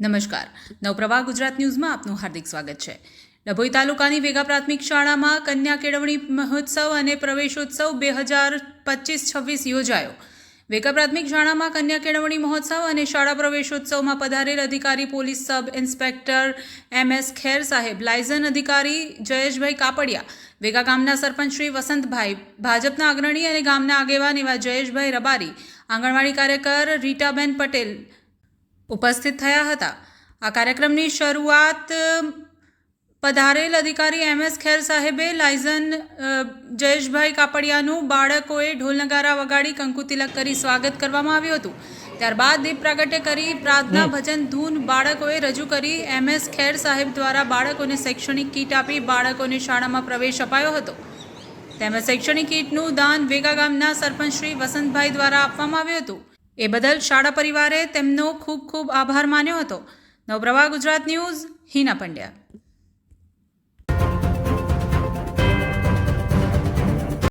નમસ્કાર. નવપ્રભા ગુજરાત ન્યૂઝમાં આપનું હાર્દિક સ્વાગત છે. ડભોઈ તાલુકાની વેગા પ્રાથમિક શાળામાં કન્યા કેળવણી મહોત્સવ અને પ્રવેશોત્સવ બે હજાર પચીસ છવ્વીસ યોજાયો. વેગા પ્રાથમિક શાળામાં કન્યા કેળવણી મહોત્સવ અને શાળા પ્રવેશોત્સવમાં પધારેલ અધિકારી police sub inspector M S Kher સાહેબ, લાયઝન અધિકારી જયેશભાઈ કાપડિયા, વેગા ગામના સરપંચ શ્રી વસંતભાઈ, ભાજપના અગ્રણી અને ગામના આગેવાન એવા જયેશભાઈ રબારી, આંગણવાડી કાર્યકર રીટાબેન પટેલ ઉપસ્થિત થયા હતા. આ કાર્યક્રમની શરૂઆત પધારેલ અધિકારી એમ એસ ખેર સાહેબે લાયઝન જયેશભાઈ કાપડિયાનું બાળકોએ ઢોલનગારા વગાડી કંકુતિલક કરી સ્વાગત કરવામાં આવ્યું હતું. ત્યારબાદ દીપ પ્રાગટ્ય કરી પ્રાર્થના ભજન ધૂન બાળકોએ રજૂ કરી એમ એસ ખેર સાહેબ દ્વારા બાળકોને શૈક્ષણિક કીટ આપી બાળકોને શાળામાં પ્રવેશ અપાયો હતો. તેમજ શૈક્ષણિક કીટનું દાન વેગા ગામના સરપંચ શ્રી વસંતભાઈ દ્વારા આપવામાં આવ્યું હતું. એ બદલ શાળા પરિવારે તેમનો ખૂબ ખૂબ આભાર માન્યો હતો. નવપ્રવાહ ગુજરાત ન્યૂઝ, હિના પંડ્યા.